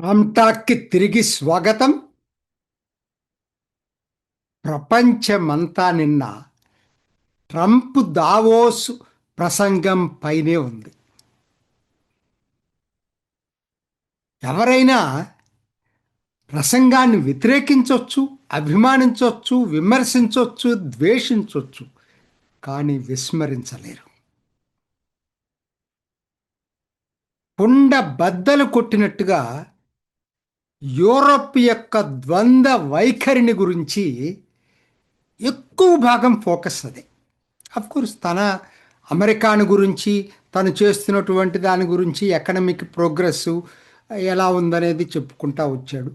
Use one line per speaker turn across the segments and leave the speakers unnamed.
రామ్టాక్కి తిరిగి స్వాగతం. ప్రపంచమంతా నిన్న ట్రంప్ దావోస్ ప్రసంగం పైనే ఉంది. ఎవరైనా ప్రసంగాన్ని వ్యతిరేకించవచ్చు అభిమానించవచ్చు విమర్శించవచ్చు ద్వేషించవచ్చు కానీ విస్మరించలేరు. కుండ బద్దలు కొట్టినట్టుగా యూరప్ యొక్క ద్వంద్వ వైఖరిని గురించి ఎక్కువ భాగం ఫోకస్ అదే. కోర్స్ తన అమెరికాను గురించి తను చేస్తున్నటువంటి దాని గురించి ఎకనమిక్ ప్రోగ్రెస్ ఎలా ఉందనేది చెప్పుకుంటా వచ్చాడు.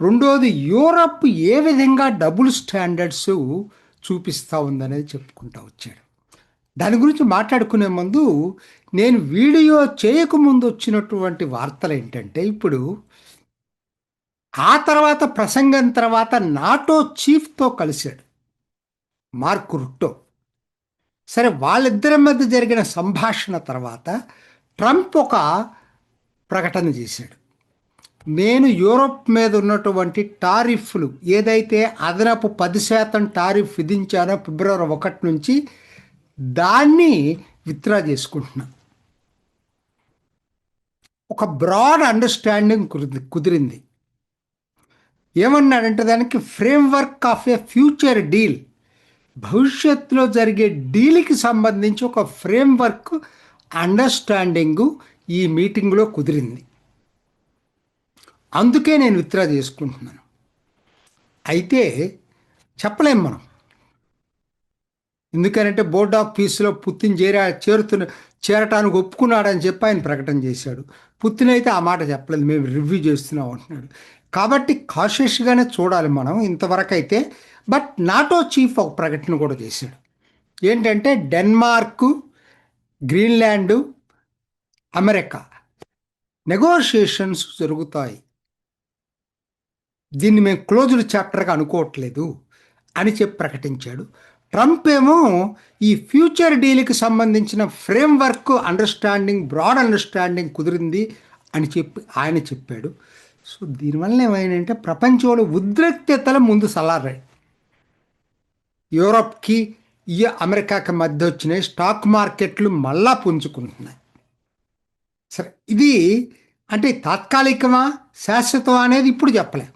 రెండోది యూరప్ ఏ విధంగా డబుల్ స్టాండర్డ్స్ చూపిస్తూ ఉందనేది చెప్పుకుంటా వచ్చాడు. దాని గురించి మాట్లాడుకునే ముందు నేను వీడియో చేయకముందు వచ్చినటువంటి వార్తలు ఏంటంటే ఇప్పుడు ఆ తర్వాత ప్రసంగం తర్వాత నాటో చీఫ్తో కలిశాడు. Mark Rutte. సరే వాళ్ళిద్దరి మధ్య జరిగిన సంభాషణ తర్వాత ట్రంప్ ఒక ప్రకటన చేశాడు. నేను యూరోప్ మీద ఉన్నటువంటి టారిఫ్లు ఏదైతే అదనపు పది శాతం టారిఫ్ విధించానో ఫిబ్రవరి ఒకటి నుంచి దాన్ని విత్డ్రా చేసుకుంటున్నా. ఒక బ్రాడ్ అండర్స్టాండింగ్ కుదిరింది. ఏమన్నాడంటే దానికి framework of a future deal భవిష్యత్తులో జరిగే డీల్కి సంబంధించి ఒక ఫ్రేమ్వర్క్ అండర్స్టాండింగు ఈ మీటింగ్లో కుదిరింది. అందుకే నేను విత్డ్రా చేసుకుంటున్నాను. అయితే చెప్పలేం మనం. ఎందుకనంటే బోర్డ్ ఆఫ్ పీస్లో పుత్తిని చేరా చేరుతున్న చేరటానికి ఒప్పుకున్నాడని చెప్పి ఆయన ప్రకటన చేశాడు. పుత్తిన్ అయితే ఆ మాట చెప్పలేదు. మేము రివ్యూ చేస్తున్నాం అంటున్నాడు. కాబట్టి కాషియస్గానే చూడాలి మనం ఇంతవరకు అయితే బట్ నాటో చీఫ్ ఒక ప్రకటన కూడా చేశాడు. ఏంటంటే డెన్మార్క్ గ్రీన్లాండు అమెరికా నెగోషియేషన్స్ జరుగుతాయి. దీన్ని మేము క్లోజ్డ్ చాప్టర్గా అనుకోవట్లేదు అని చెప్పి ప్రకటించాడు. ట్రంప్ ఏమో ఈ ఫ్యూచర్ డీల్కి సంబంధించిన ఫ్రేమ్వర్క్ అండర్స్టాండింగ్ బ్రాడ్ అండర్స్టాండింగ్ కుదిరింది అని చెప్పి ఆయన చెప్పాడు. సో దీనివల్ల ఏమైందంటే ప్రపంచంలో ఉద్రిక్తతల ముందు సలారాయి యూరోప్కి ఈ అమెరికాకి మధ్య వచ్చినాయి స్టాక్ మార్కెట్లు మళ్ళా పుంజుకుంటున్నాయి. సరే ఇది అంటే తాత్కాలికమా శాశ్వతమా అనేది ఇప్పుడు చెప్పలేం.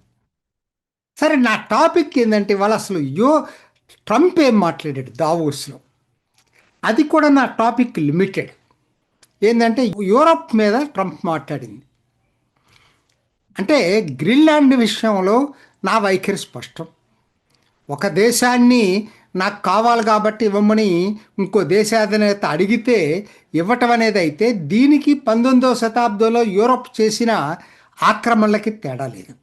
సరే నా టాపిక్ ఏంటంటే వాళ్ళు అసలు యో ట్రంప్ ఏం మాట్లాడాడు దావోస్లో? అది కూడా నా టాపిక్ లిమిటెడ్. ఏంటంటే యూరప్ మీద ట్రంప్ మాట్లాడింది. అంటే గ్రీన్లాండ్ విషయంలో నా వైఖరి స్పష్టం. ఒక దేశాన్ని నాకు కావాలి కాబట్టి ఇవ్వమని ఇంకో దేశాధినేత అడిగితే ఇవ్వటం అనేది అయితే దీనికి పంతొమ్మిదవ శతాబ్దంలో యూరప్ చేసిన ఆక్రమణలకి తేడా లేదు.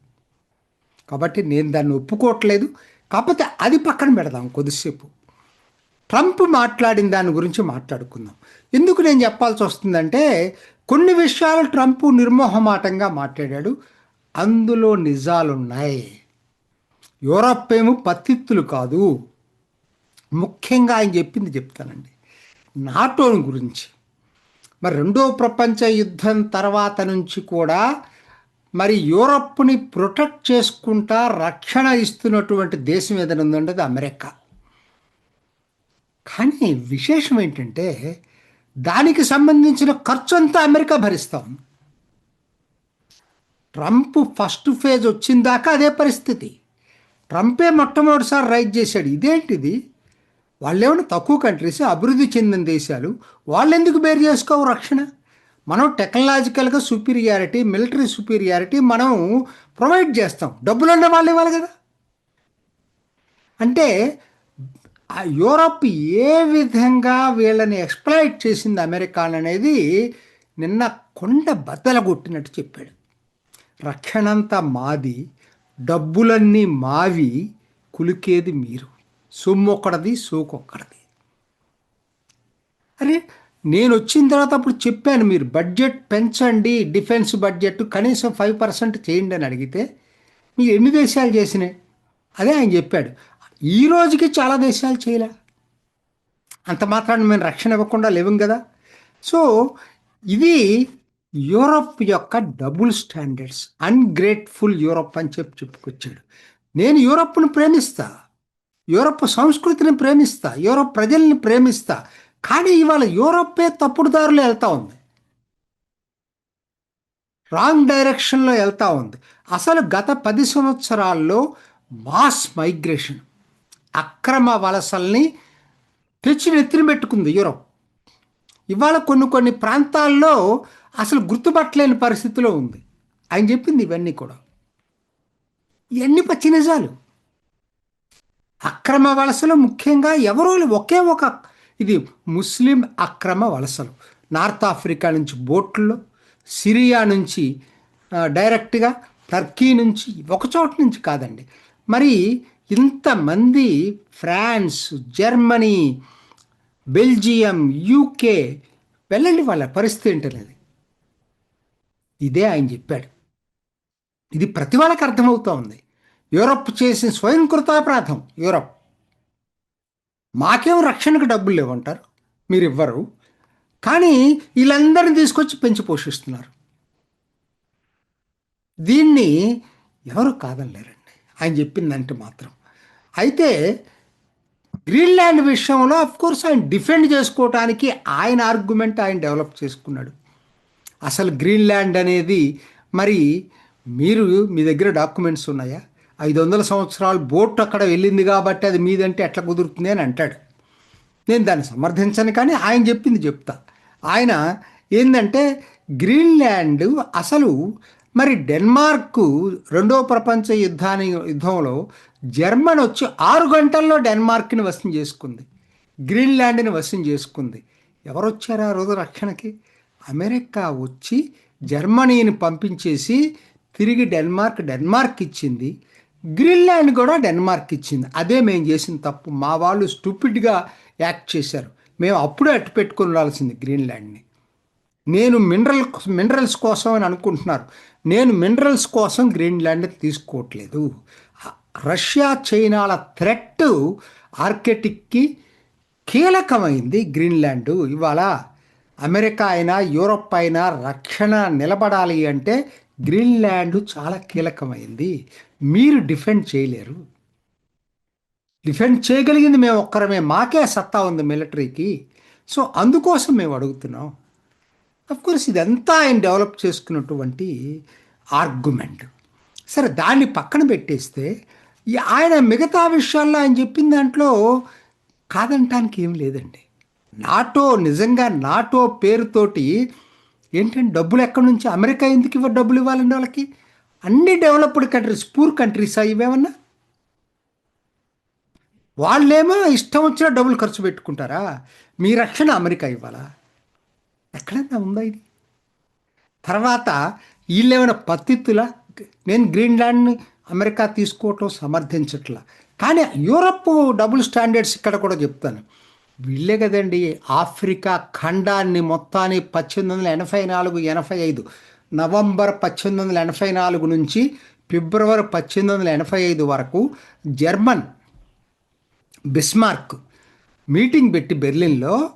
కాబట్టి నేను దాన్ని ఒప్పుకోవట్లేదు. కాకపోతే అది పక్కన పెడదాం కొద్దిసేపు. ట్రంప్ మాట్లాడిన దాని గురించి మాట్లాడుకుందాం. ఎందుకు నేను చెప్పాల్సి వస్తుందంటే కొన్ని విషయాలు ట్రంప్ నిర్మోహమాటంగా మాట్లాడాడు. అందులో నిజాలున్నాయి. యూరప్ ఏమో పత్తిత్తులు కాదు. ముఖ్యంగా ఆయన చెప్పింది చెప్తానండి. నాటోని గురించి. మరి రెండో ప్రపంచ యుద్ధం తర్వాత నుంచి కూడా మరి యూరప్ని ప్రొటెక్ట్ చేసుకుంటా రక్షణ ఇస్తున్నటువంటి దేశం ఏదైనా ఉందంటే అది అమెరికా. కానీ విశేషం ఏంటంటే దానికి సంబంధించిన ఖర్చు అంతా అమెరికా భరిస్తాం. ట్రంప్ ఫస్ట్ ఫేజ్ వచ్చిన దాకా అదే పరిస్థితి. ట్రంపే మొట్టమొదటిసారి రైట్ చేశాడు. ఇదేంటిది? వాళ్ళు తక్కువ కంట్రీస్ అభివృద్ధి చెందిన దేశాలు వాళ్ళు ఎందుకు బేర్ చేసుకోవు రక్షణ? మనం టెక్నాలజికల్గా సుపీరియారిటీ మిలిటరీ సుపీరియారిటీ మనం ప్రొవైడ్ చేస్తాం. డబ్బులు ఉన్న వాళ్ళు ఇవ్వాలి కదా. అంటే యూరప్ ఏ విధంగా వీళ్ళని ఎక్స్ప్లాయిట్ చేసింది అమెరికా అనేది నిన్న కొండ బద్దలగొట్టినట్టు చెప్పాడు. రక్షణంతా మాది డబ్బులన్నీ మావి కులికేది మీరు. సొమ్మొక్కడది సోకొక్కడది. అరే నేను వచ్చిన తర్వాత అప్పుడు చెప్పాను మీరు బడ్జెట్ పెంచండి డిఫెన్స్ బడ్జెట్ కనీసం ఫైవ్ పర్సెంట్ చేయండి అని అడిగితే మీరు ఎన్ని దేశాలు చేసినాయి? అదే ఆయన చెప్పాడు. ఈ రోజుకి చాలా దేశాలు చేయలే. అంత మాత్రాన్ని మేము రక్షణ ఇవ్వకుండా లేవం కదా. సో ఇది యూరప్ యొక్క డబుల్ స్టాండర్డ్స్ అన్గ్రేట్ఫుల్ యూరప్ అని చెప్పి చెప్పుకొచ్చాడు. నేను యూరప్ను ప్రేమిస్తా యూరప్ సంస్కృతిని ప్రేమిస్తా యూరప్ ప్రజల్ని ప్రేమిస్తా కానీ ఇవాళ యూరప్పే తప్పుడు దారిలో వెళ్తూ ఉంది. రాంగ్ డైరెక్షన్లో వెళ్తూ ఉంది. అసలు గత పది సంవత్సరాల్లో మాస్ మైగ్రేషన్ అక్రమ వలసల్ని తెచ్చి నెత్తిన పెట్టుకుంది యూరప్. ఇవాళ కొన్ని కొన్ని ప్రాంతాల్లో అసలు గుర్తుపట్టలేని పరిస్థితిలో ఉంది. ఆయన చెప్పింది ఇవన్నీ కూడా. ఇవన్నీ పచ్చి నిజాలు. అక్రమ వలసలు ముఖ్యంగా ఎవరో ఒకే ఒక ఇది ముస్లిం అక్రమ వలసలు. నార్త్ ఆఫ్రికా నుంచి బోట్లో సిరియా నుంచి డైరెక్ట్గా టర్కీ నుంచి ఒక చోట నుంచి కాదండి. మరి ఇంతమంది ఫ్రాన్స్ జర్మనీ బెల్జియం యూకే వెళ్ళండి వాళ్ళ పరిస్థితి ఏంటనేది. ఇదే ఆయన చెప్పాడు. ఇది ప్రతి వాళ్ళకి అర్థమవుతూ ఉంది యూరప్ చేసిన స్వయం కృతాపరాధం యూరప్. మాకేం రక్షణకు డబ్బులు లేవంటారు? మీరు ఇవ్వరు. కానీ వీళ్ళందరిని తీసుకొచ్చి పెంచి పోషిస్తున్నారు. దీన్ని ఎవరు కాదనలేరండి. ఆయన చెప్పిందంటే మాత్రం. అయితే గ్రీన్లాండ్ విషయంలో అఫ్కోర్స్ ఆయన డిఫెండ్ చేసుకోవటానికి ఆయన ఆర్గ్యుమెంట్ ఆయన డెవలప్ చేసుకున్నాడు. అసలు గ్రీన్లాండ్ అనేది మరి మీరు మీ దగ్గర డాక్యుమెంట్స్ ఉన్నాయా? ఐదు వందల సంవత్సరాలు బోట్ అక్కడ వెళ్ళింది కాబట్టి అది మీదంటే ఎట్లా కుదురుతుంది అని అంటాడు. నేను దాన్ని సమర్థించను కానీ ఆయన చెప్పింది చెప్తా. ఆయన ఏంటంటే గ్రీన్లాండ్ అసలు మరి డెన్మార్క్ రెండవ ప్రపంచ యుద్ధాని యుద్ధంలో జర్మన్ వచ్చి ఆరు గంటల్లో డెన్మార్క్ని వశం చేసుకుంది. గ్రీన్లాండ్ని వశం చేసుకుంది. ఎవరొచ్చారు ఆ రోజు రక్షణకి? అమెరికా వచ్చి జర్మనీని పంపించేసి తిరిగి డెన్మార్క్ డెన్మార్క్ ఇచ్చింది. గ్రీన్లాండ్ కూడా డెన్మార్క్ ఇచ్చింది. అదే మేము చేసిన తప్పు. మా వాళ్ళు స్టూపిడ్గా యాక్ట్ చేశారు. మేము అప్పుడే అట్టు పెట్టుకుని ఉండాల్సింది గ్రీన్లాండ్ని. నేను మినరల్ మినరల్స్ కోసం అని అనుకుంటున్నారు. నేను మినరల్స్ కోసం గ్రీన్లాండ్ తీసుకోవట్లేదు. రష్యా చైనాల థ్రెట్ ఆర్కెటిక్కి కీలకమైంది గ్రీన్లాండ్. ఇవాళ అమెరికా అయినా యూరప్ అయినా రక్షణ నిలబడాలి అంటే గ్రీన్లాండ్ చాలా కీలకమైంది. మీరు డిఫెండ్ చేయలేరు. డిఫెండ్ చేయగలిగింది మేము ఒక్కరమే. మాకే సత్తా ఉంది మిలిటరీకి. సో అందుకోసం మేము అడుగుతున్నాం. అఫ్ కోర్స్ ఇదంతా ఆయన డెవలప్ చేసుకున్నటువంటి ఆర్గ్యుమెంట్. సరే దాన్ని పక్కన పెట్టేస్తే ఈ ఆయన మిగతా విషయాల్లో ఆయన చెప్పిన దాంట్లో కాదంటానికి ఏం లేదండి. నాటో నిజంగా నాటో పేరుతోటి ఏంటంటే డబ్బులు ఎక్కడి నుంచి అమెరికా ఎందుకు ఇవ్వ డబ్బులు ఇవ్వాలండి వాళ్ళకి? అన్ని డెవలప్డ్ కంట్రీస్ పూర్ కంట్రీసా ఇవేమన్నా? వాళ్ళేమో ఇష్టం వచ్చిన డబ్బులు ఖర్చు పెట్టుకుంటారా? మీ రక్షణ అమెరికా ఇవ్వాలా? ఎక్కడన్నా ఉందా ఇది? తర్వాత వీళ్ళేమైనా పత్తిత్తులా? నేను గ్రీన్లాండ్ని అమెరికా తీసుకోవటం సమర్థించట్లా. కానీ యూరప్ డబుల్ స్టాండర్డ్స్ ఇక్కడ కూడా చెప్తాను. వీళ్ళే కదండి ఆఫ్రికా ఖండాన్ని మొత్తాన్ని పద్దెనిమిది వందల ఎనభై నాలుగు ఎనభై ఐదు. నవంబర్ పద్దెనిమిది వందల ఎనభై నాలుగు నుంచి ఫిబ్రవరి పద్దెనిమిది వందల ఎనభై ఐదు వరకు జర్మన్ బిస్మార్క్ మీటింగ్ పెట్టి బెర్లిన్లో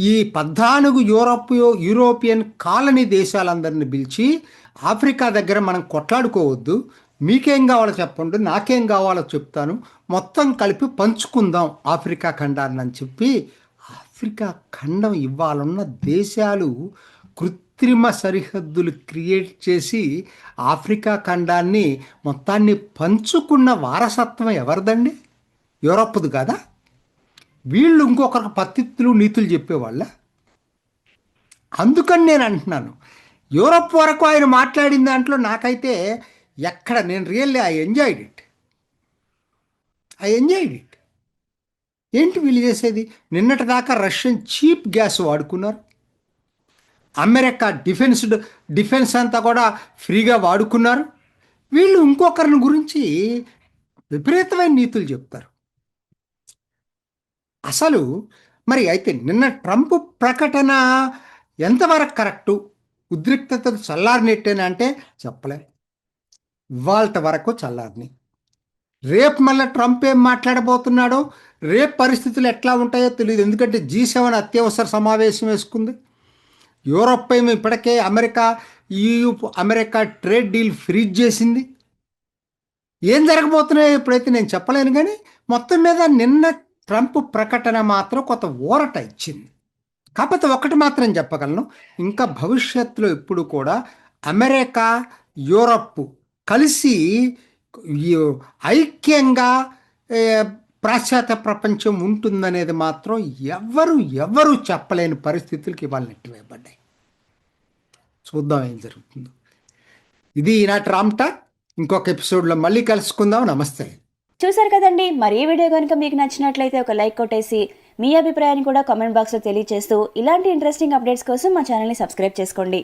ఈ పద్నాలుగు యూరోప్ యూరోపియన్ కాలనీ దేశాలందరిని పిలిచి ఆఫ్రికా దగ్గర మనం కొట్లాడుకోవద్దు మీకేం కావాలో చెప్పండి నాకేం కావాలో చెప్తాను. మొత్తం కలిపి పంచుకుందాం ఆఫ్రికా ఖండాన్ని అని చెప్పి ఆఫ్రికా ఖండం ఇవ్వాలన్న దేశాలు కృత్రిమ సరిహద్దులు క్రియేట్ చేసి ఆఫ్రికా ఖండాన్ని మొత్తాన్ని పంచుకున్న వారసత్వం ఎవరిదండి? యూరప్ది కదా? వీళ్ళు ఇంకొకరికి పత్తిత్తులు నీతులు చెప్పేవాళ్ళ? అందుకని నేను అంటున్నాను. యూరప్ వరకు ఆయన మాట్లాడిన దాంట్లో నాకైతే ఎక్కడ నేను really I enjoyed it I enjoyed it ఏంటి వీళ్ళు చేసేది? నిన్నటి దాకా రష్యన్ చీప్ గ్యాస్ వాడుకున్నారు. అమెరికా డిఫెన్స్ డిఫెన్స్ అంతా కూడా ఫ్రీగా వాడుకున్నారు. వీళ్ళు ఇంకొకరిని గురించి విపరీతమైన నీతులు చెప్తారు. అసలు మరి అయితే నిన్న ట్రంప్ ప్రకటన ఎంతవరకు కరెక్టు? ఉద్రిక్తత చల్లారినట్టేనా అంటే వాళ్ళ వరకు చల్లారిని. రేపు మళ్ళీ ట్రంప్ ఏం మాట్లాడబోతున్నాడో రేపు పరిస్థితులు ఎట్లా ఉంటాయో తెలియదు ఎందుకంటే జీ సెవెన్ అత్యవసర సమావేశం వేసుకుంది. యూరోప్ ఏమో ఇప్పటికే America EU America trade deal freeze చేసింది. ఏం జరగబోతున్నాయో ఇప్పుడైతే నేను చెప్పలేను కానీ మొత్తం మీద నిన్న ట్రంప్ ప్రకటన మాత్రం కొంత ఊరట ఇచ్చింది. కాకపోతే ఒకటి మాత్రం చెప్పగలను. ఇంకా భవిష్యత్తులో ఇప్పుడు కూడా అమెరికా యూరప్ కలిసి ఐక్యంగా పాశ్చాత్య ప్రపంచం ఉంటుందనేది మాత్రం ఎవరు ఎవరు చెప్పలేని పరిస్థితులకి ఇవాళ నెట్టివేయబడ్డాయి. చూద్దాం ఏం జరుగుతుందో. ఇది ఈనాటి రామ్టా ఇంకొక ఎపిసోడ్లో మళ్ళీ కలుసుకుందాం. నమస్తే.
చూసారు కదండి మరి ఈ వీడియో కనుక మీకు నచ్చినట్లయితే ఒక లైక్ కొట్టేసి మీ అభిప్రాయాన్ని కూడా కామెంట్ బాక్స్లో తెలియజేస్తూ ఇలాంటి ఇంట్రెస్టింగ్ అప్డేట్స్ కోసం మా ఛానల్ని సబ్స్క్రైబ్ చేసుకోండి.